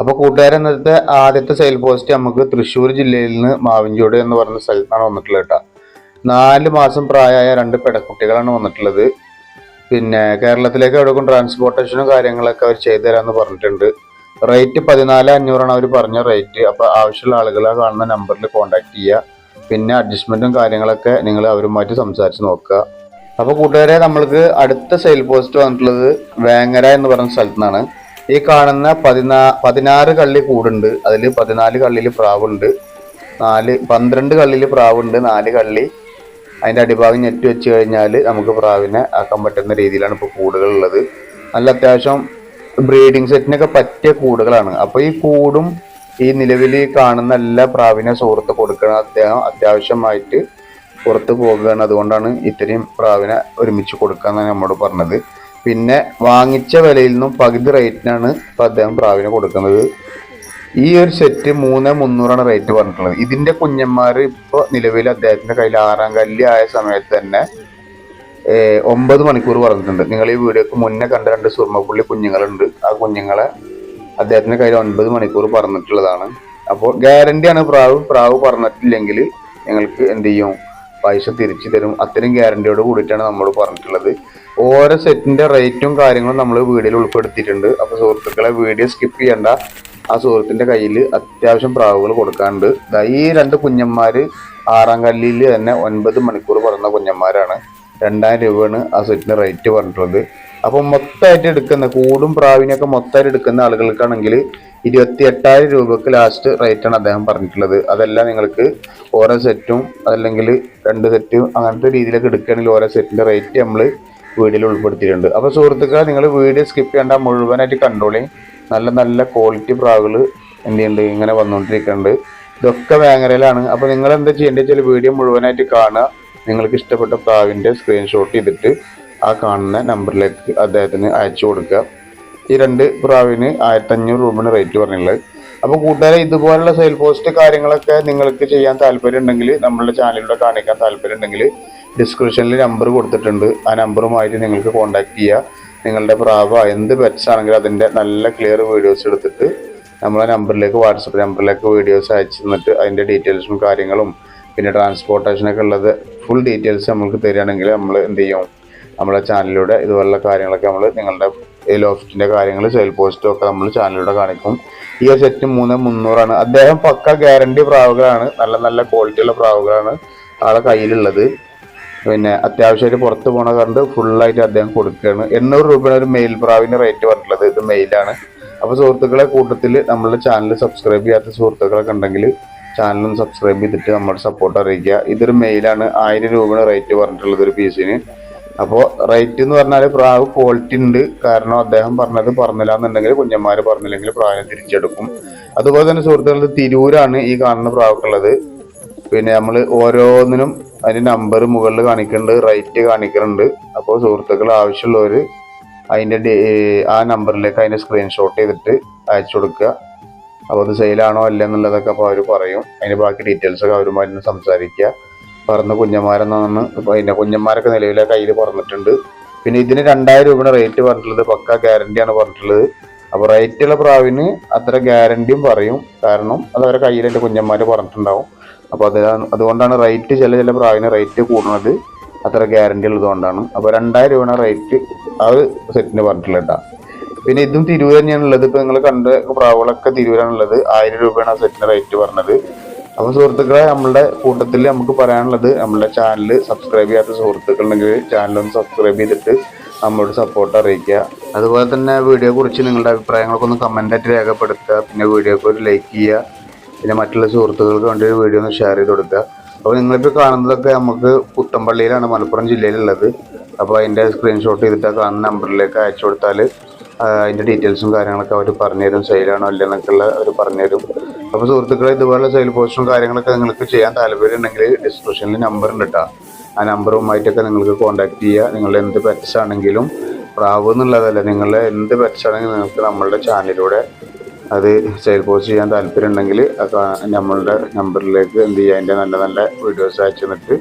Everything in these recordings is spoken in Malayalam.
അപ്പോൾ കൂട്ടുകാരൻ ഇന്നത്തെ ആദ്യത്തെ സെയിൽ പോസ്റ്റ് നമുക്ക് തൃശ്ശൂർ ജില്ലയിൽ നിന്ന് മാവിൻചോട് എന്ന് പറഞ്ഞ സ്ഥലത്താണ് വന്നിട്ടുള്ളത് കേട്ടോ. നാല് മാസം പ്രായമായ രണ്ട് പെടക്കുട്ടികളാണ് വന്നിട്ടുള്ളത്. പിന്നെ കേരളത്തിലേക്ക് എവിടേക്കും ട്രാൻസ്പോർട്ടേഷനും കാര്യങ്ങളൊക്കെ അവർ ചെയ്തു തരാമെന്ന് പറഞ്ഞിട്ടുണ്ട്. റേറ്റ് പതിനാല് അഞ്ഞൂറാണ് അവർ പറഞ്ഞ റേറ്റ് അപ്പോൾ ആവശ്യമുള്ള ആളുകളെ കാണുന്ന നമ്പറിൽ കോൺടാക്ട് ചെയ്യുക. പിന്നെ അഡ്ജസ്റ്റ്മെന്റും കാര്യങ്ങളൊക്കെ നിങ്ങൾ അവരുമായിട്ട് സംസാരിച്ച് നോക്കുക. അപ്പോൾ കൂട്ടുകാരെ നമ്മൾക്ക് അടുത്ത സെയിൽ പോസ്റ്റ് വന്നിട്ടുള്ളത് വേങ്ങര എന്ന് പറഞ്ഞ സ്ഥലത്തു നിന്നാണ് ഈ കാണുന്ന പതിനാ പതിനാറ് കള്ളി കൂടുണ്ട്. അതിൽ പതിനാല് കള്ളിയിൽ പ്രാവുണ്ട്. നാല് പന്ത്രണ്ട് കള്ളിയിൽ പ്രാവുണ്ട് നാല് കള്ളി. അതിന്റെ അടിഭാഗം ഞെട്ടി വെച്ച് കഴിഞ്ഞാൽ നമുക്ക് പ്രാവിനെ ആക്കാൻ പറ്റുന്ന രീതിയിലാണ് ഇപ്പോൾ കൂടുകളുള്ളത്. നല്ല അത്യാവശ്യം ബ്രീഡിംഗ് സെറ്റിനൊക്കെ പറ്റിയ കൂടുകളാണ്. അപ്പോൾ ഈ കൂടും ഈ നിലവിൽ കാണുന്ന എല്ലാ പ്രാവിനെ സുഹൃത്ത് കൊടുക്കണം അദ്ദേഹം അത്യാവശ്യമായിട്ട് പുറത്ത് പോകുകയാണ്. അതുകൊണ്ടാണ് ഇത്രയും പ്രാവിനെ ഒരുമിച്ച് കൊടുക്കാന്നാണ് നമ്മോട് പറഞ്ഞത്. പിന്നെ വാങ്ങിച്ച വിലയിൽ നിന്നും പകുതി റേറ്റിനാണ് ഇപ്പൊ അദ്ദേഹം പ്രാവിനെ കൊടുക്കുന്നത്. ഈ ഒരു സെറ്റ് മൂന്ന് മുന്നൂറാണ് റേറ്റ് പറഞ്ഞിട്ടുള്ളത്. ഇതിന്റെ കുഞ്ഞന്മാർ ഇപ്പോൾ നിലവിൽ അദ്ദേഹത്തിന്റെ കയ്യിൽ ആറാം കല്ലി ആയ സമയത്ത് തന്നെ ഒമ്പത് മണിക്കൂർ പറഞ്ഞിട്ടുണ്ട്. നിങ്ങൾ ഈ വീഡിയോക്ക് മുന്നേ കണ്ട രണ്ട് സുർമ്മപ്പുള്ളി കുഞ്ഞുങ്ങളുണ്ട്. ആ കുഞ്ഞുങ്ങളെ അദ്ദേഹത്തിന്റെ കയ്യിൽ ഒൻപത് മണിക്കൂർ പറഞ്ഞിട്ടുള്ളതാണ്. അപ്പോൾ ഗ്യാരണ്ടിയാണ് പ്രാവ്. പ്രാവ് പറഞ്ഞിട്ടില്ലെങ്കിൽ ഞങ്ങൾക്ക് എന്ത് ചെയ്യും? പൈസ തിരിച്ചു തരും. അത്രയും ഗ്യാരണ്ടിയോട് കൂടിയിട്ടാണ് നമ്മൾ പറഞ്ഞിട്ടുള്ളത്. ഓരോ സെറ്റിന്റെ റേറ്റും കാര്യങ്ങളും നമ്മൾ വീഡിയോയിൽ ഉൾപ്പെടുത്തിയിട്ടുണ്ട്. അപ്പോൾ സുഹൃത്തുക്കളെ വീഡിയോ സ്കിപ്പ് ചെയ്യേണ്ട. ആ സുഹൃത്തിന്റെ കയ്യിൽ അത്യാവശ്യം പ്രാവുകൾ കൊടുക്കാണ്ട് ഈ രണ്ട് കുഞ്ഞന്മാര് ആറാം കല്ലിൽ തന്നെ ഒൻപത് മണിക്കൂർ പറഞ്ഞ കുഞ്ഞന്മാരാണ്. രണ്ടായിരം രൂപയാണ് ആ സെറ്റിന് റേറ്റ് പറഞ്ഞിട്ടുള്ളത്. അപ്പോൾ മൊത്തമായിട്ട് എടുക്കുന്ന കൂടും പ്രാവിനെയൊക്കെ മൊത്തമായിട്ട് എടുക്കുന്ന ആളുകൾക്കാണെങ്കിൽ ഇരുപത്തി എട്ടായിരം രൂപക്ക് ലാസ്റ്റ് റേറ്റാണ് അദ്ദേഹം പറഞ്ഞിട്ടുള്ളത്. അതെല്ലാം നിങ്ങൾക്ക് ഓരോ സെറ്റും അതല്ലെങ്കിൽ രണ്ട് സെറ്റും അങ്ങനത്തെ രീതിയിലൊക്കെ എടുക്കുകയാണെങ്കിൽ ഓരോ സെറ്റിന്റെ റേറ്റ് നമ്മൾ വീഡിയോയിൽ ഉൾപ്പെടുത്തിയിട്ടുണ്ട്. അപ്പോൾ സുഹൃത്തുക്കളെ നിങ്ങൾ വീഡിയോ സ്കിപ്പ് ചെയ്യേണ്ട മുഴുവനായിട്ട് കണ്ടോളി നല്ല നല്ല ക്വാളിറ്റി പ്രാവുകൾ എന്ത് ചെയ്യുന്നുണ്ട്? ഇങ്ങനെ വന്നുകൊണ്ടിരിക്കുന്നുണ്ട്. ഇതൊക്കെ വേങ്ങരയിലാണ് അപ്പോൾ നിങ്ങൾ എന്താ ചെയ്യേണ്ടത് വെച്ചാൽ വീഡിയോ മുഴുവനായിട്ട് കാണുക. നിങ്ങൾക്ക് ഇഷ്ടപ്പെട്ട പ്രാവിന്റെ സ്ക്രീൻഷോട്ട് ചെയ്തിട്ട് ആ കാണുന്ന നമ്പറിലേക്ക് അദ്ദേഹത്തിന് അയച്ചു കൊടുക്കുക. ഈ രണ്ട് പ്രാവിന് ആയിരത്തി അഞ്ഞൂറ് രൂപയാണ് റേറ്റ് പറഞ്ഞുള്ളത് അപ്പോൾ കൂട്ടുകാരെ ഇതുപോലുള്ള സെയിൽ പോസ്റ്റ് കാര്യങ്ങളൊക്കെ നിങ്ങൾക്ക് ചെയ്യാൻ താല്പര്യം ഉണ്ടെങ്കിൽ നമ്മളുടെ ചാനലിലൂടെ കാണിക്കാൻ താല്പര്യം ഉണ്ടെങ്കിൽ ഡിസ്ക്രിപ്ഷനിൽ നമ്പർ കൊടുത്തിട്ടുണ്ട്. ആ നമ്പറുമായിട്ട് നിങ്ങൾക്ക് കോൺടാക്ട് ചെയ്യുക നിങ്ങളുടെ പ്രാവ എന്ത് പെറ്റ്സ് ആണെങ്കിലും അതിന്റെ നല്ല ക്ലിയർ വീഡിയോസ് എടുത്തിട്ട് നമ്മളെ നമ്പറിലേക്ക് വാട്സപ്പ് നമ്പറിലേക്ക് വീഡിയോസ് അയച്ചു തന്നിട്ട് അതിന്റെ ഡീറ്റെയിൽസും കാര്യങ്ങളും പിന്നെ ട്രാൻസ്പോർട്ടേഷനൊക്കെ ഉള്ളത് ഫുൾ ഡീറ്റെയിൽസ് നമ്മൾക്ക് തരികയാണെങ്കിൽ നമ്മൾ എന്ത് ചെയ്യും? നമ്മുടെ ചാനലിലൂടെ ഇതുപോലുള്ള കാര്യങ്ങളൊക്കെ നമ്മൾ നിങ്ങളുടെ ലോഫ്റ്റിന്റെ കാര്യങ്ങൾ സെയിൽ പോസ്റ്റും ഒക്കെ നമ്മൾ ചാനലിലൂടെ കാണിക്കും. ഈ സെറ്റ് മൂന്ന് മുന്നൂറാണ്. അദ്ദേഹം പക്ക ഗ്യാരണ്ടി പ്രാവുകളാണ് നല്ല നല്ല ക്വാളിറ്റിയുള്ള പ്രാവുകളാണ് ആളെ കയ്യിലുള്ളത്. പിന്നെ അത്യാവശ്യമായിട്ട് പുറത്ത് പോണ കണ്ട് ഫുള്ളായിട്ട് അദ്ദേഹം കൊടുക്കുകയാണ്. എണ്ണൂറ് രൂപയാണ് ഒരു മെയിൽ പ്രാവിന്റെ റേറ്റ് പറഞ്ഞിട്ടുള്ളത്. ഇത് മെയിലാണ് അപ്പോൾ സുഹൃത്തുക്കളെ കൂട്ടത്തിൽ നമ്മളുടെ ചാനൽ സബ്സ്ക്രൈബ് ചെയ്യാത്ത സുഹൃത്തുക്കളൊക്കെ ഉണ്ടെങ്കിൽ ചാനലും സബ്സ്ക്രൈബ് ചെയ്തിട്ട് നമ്മുടെ സപ്പോർട്ട് അറിയിക്കുക. ഇതൊരു മെയിലാണ് ആയിരം രൂപയാണ് റേറ്റ് പറഞ്ഞിട്ടുള്ളത് ഒരു പീസിന് അപ്പോൾ റേറ്റ് എന്ന് പറഞ്ഞാൽ പ്രാവ് ക്വാളിറ്റി ഉണ്ട്. കാരണം അദ്ദേഹം പറഞ്ഞത് പറഞ്ഞില്ല എന്നുണ്ടെങ്കിൽ കുഞ്ഞന്മാർ പറഞ്ഞില്ലെങ്കിൽ പ്രാവിനെ തിരിച്ചെടുക്കും. അതുപോലെ തന്നെ സുഹൃത്തുക്കൾ തിരൂരാണ് ഈ കാണുന്ന പ്രാവുക്കുള്ളത് പിന്നെ നമ്മൾ ഓരോന്നിനും അതിന്റെ നമ്പർ മുകളിൽ കാണിക്കുന്നുണ്ട് റൈറ്റ് കാണിക്കുന്നുണ്ട് അപ്പോൾ സുഹൃത്തുക്കൾ ആവശ്യമുള്ളവർ അതിന്റെ ആ നമ്പറിലേക്ക് അതിന്റെ സ്ക്രീൻഷോട്ട് ചെയ്തിട്ട് അയച്ചു കൊടുക്കുക. അപ്പോൾ അത് സെയിലാണോ അല്ല എന്നുള്ളതൊക്കെ അപ്പോൾ അവർ പറയും. അതിന്റെ ബാക്കി ഡീറ്റെയിൽസ് ഒക്കെ അവരുമായിട്ട് സംസാരിക്കുക. പറഞ്ഞ കുഞ്ഞന്മാരെന്നാണ് അതിന്റെ കുഞ്ഞന്മാരൊക്കെ നിലവിലെ കയ്യിൽ പറഞ്ഞിട്ടുണ്ട്. പിന്നെ ഇതിന് രണ്ടായിരം രൂപയുടെ റേറ്റ് പറഞ്ഞിട്ടുള്ളത് പക്ക ഗ്യാരണ്ടിയാണ് പറഞ്ഞിട്ടുള്ളത്. അപ്പോൾ റേറ്റുള്ള പ്രാവിന് അത്ര ഗ്യാരണ്ടിയും പറയും. കാരണം അത് അവരുടെ കയ്യിൽ എന്റെ കുഞ്ഞന്മാർ പറഞ്ഞിട്ടുണ്ടാവും. അപ്പോൾ അത് അതുകൊണ്ടാണ് റേറ്റ് ചില ചില പ്രാവിന് റേറ്റ് കൂടുന്നത്. അത്ര ഗ്യാരണ്ടി ഉള്ളതുകൊണ്ടാണ്. അപ്പോൾ രണ്ടായിരം രൂപയാണ് റേറ്റ് ആ ഒരു സെറ്റിന് പറഞ്ഞിട്ടുള്ളത് കേട്ടോ. പിന്നെ ഇതും തിരൂർ തന്നെയാണ് ഉള്ളത്. ഇപ്പോൾ നിങ്ങൾ കണ്ട പ്രാവുകളൊക്കെ തിരൂരാണുള്ളത് ആയിരം രൂപയാണ് ആ സെറ്റിന് റേറ്റ് പറഞ്ഞത്. അപ്പോൾ സുഹൃത്തുക്കളെ നമ്മുടെ കൂട്ടത്തിൽ നമുക്ക് പറയാനുള്ളത് നമ്മുടെ ചാനൽ സബ്സ്ക്രൈബ് ചെയ്യാത്ത ചാനൽ ഒന്ന് സബ്സ്ക്രൈബ് ചെയ്തിട്ട് നമ്മളോട് സപ്പോർട്ട് അറിയിക്കുക. അതുപോലെ തന്നെ വീഡിയോ കുറിച്ച് നിങ്ങളുടെ അഭിപ്രായങ്ങളൊക്കെ ഒന്ന് കമന്റായിട്ട് രേഖപ്പെടുത്തുക. പിന്നെ വീഡിയോക്ക് ഒരു ലൈക്ക് ചെയ്യുക. പിന്നെ മറ്റുള്ള സുഹൃത്തുക്കൾക്ക് വേണ്ടി ഒരു വീഡിയോ ഒന്ന് ഷെയർ ചെയ്ത് കൊടുക്കുക. അപ്പോൾ നിങ്ങളിപ്പോൾ കാണുന്നതൊക്കെ നമുക്ക് പുത്തമ്പള്ളിയിലാണ് മലപ്പുറം ജില്ലയിലുള്ളത്. അപ്പോൾ അതിന്റെ സ്ക്രീൻഷോട്ട് ചെയ്തിട്ട് കാണുന്ന നമ്പറിലേക്ക് അയച്ചു കൊടുത്താൽ അതിന്റെ ഡീറ്റെയിൽസും കാര്യങ്ങളൊക്കെ അവർ പറഞ്ഞുതരും സെയിലാണോ അല്ലെന്നൊക്കെ ഉള്ള അവർ പറഞ്ഞുതരും അപ്പോൾ സുഹൃത്തുക്കളെ ഇതുപോലെ സെയിൽ പോസ്റ്റും കാര്യങ്ങളൊക്കെ നിങ്ങൾക്ക് ചെയ്യാൻ താല്പര്യം ഉണ്ടെങ്കിൽ ഡിസ്ക്രിപ്ഷനിൽ നമ്പർ ഉണ്ട് കേട്ടോ ആ നമ്പറുമായിട്ടൊക്കെ നിങ്ങൾക്ക് കോൺടാക്ട് ചെയ്യുക. നിങ്ങളുടെ എന്ത് പെറ്റ്സ് ആണെങ്കിലും പ്രാവ് എന്നുള്ളതല്ല നിങ്ങളുടെ എന്ത് പെറ്റ്സ് ആണെങ്കിലും നിങ്ങൾക്ക് നമ്മളുടെ ചാനലിലൂടെ അത് സെയിൽ പോസ്റ്റ് ചെയ്യാൻ താല്പര്യം ഉണ്ടെങ്കിൽ നമ്മളുടെ നമ്പറിലേക്ക് എന്ത് ചെയ്യുക അതിന്റെ നല്ല നല്ല വീഡിയോസ് അയച്ചു തന്നിട്ട്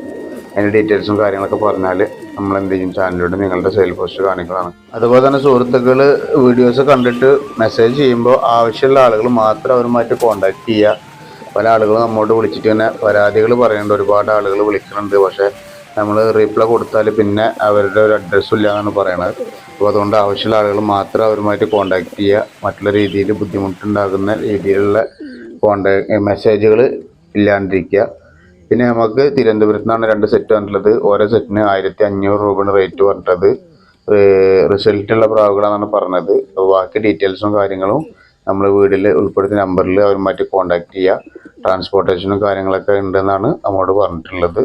അതിന്റെ ഡീറ്റെയിൽസും കാര്യങ്ങളൊക്കെ പറഞ്ഞാൽ നമ്മൾ എന്ത് ചെയ്യും? ചാനലിലൂടെ നിങ്ങളുടെ സെയിൽ പോസ്റ്റ് കാണിക്കുന്നതാണ് അതുപോലെ തന്നെ സുഹൃത്തുക്കൾ വീഡിയോസ് കണ്ടിട്ട് മെസ്സേജ് ചെയ്യുമ്പോൾ ആവശ്യമുള്ള ആളുകൾ മാത്രം അവരുമായിട്ട് കോൺടാക്ട് ചെയ്യുക. പല ആളുകളും നമ്മോട് വിളിച്ചിട്ട് തന്നെ പരാതികൾ പറയുന്നുണ്ട്. ഒരുപാട് ആളുകൾ വിളിക്കുന്നുണ്ട് പക്ഷേ നമ്മൾ റീപ്ലൈ കൊടുത്താൽ പിന്നെ അവരുടെ ഒരു അഡ്രസ്സും ഇല്ല എന്നാണ് പറയണത്. അപ്പോൾ അതുകൊണ്ട് ആവശ്യമുള്ള ആളുകൾ മാത്രം അവരുമായിട്ട് കോണ്ടാക്ട് ചെയ്യുക. മറ്റുള്ള രീതിയിൽ ബുദ്ധിമുട്ടുണ്ടാകുന്ന രീതിയിലുള്ള കോണ്ടാക്ട് മെസ്സേജുകൾ ഇല്ലാണ്ടിരിക്കുക. പിന്നെ നമുക്ക് തിരുവനന്തപുരത്ത് നിന്നാണ് രണ്ട് സെറ്റ് വന്നിട്ടുള്ളത്. ഓരോ സെറ്റിന് ആയിരത്തി അഞ്ഞൂറ് രൂപയാണ് റേറ്റ് പറഞ്ഞത് റിസൾട്ടുള്ള പ്രാവുകളാണെന്നാണ് പറഞ്ഞത്. ബാക്കി ഡീറ്റെയിൽസും കാര്യങ്ങളും നമ്മൾ വീട്ടിൽ ഉൾപ്പെടുത്തിയ നമ്പറിൽ അവരുമായിട്ട് കോൺടാക്ട് ചെയ്യുക. ട്രാൻസ്പോർട്ടേഷനും കാര്യങ്ങളൊക്കെ ഉണ്ടെന്നാണ് നമ്മോട് പറഞ്ഞിട്ടുള്ളത്.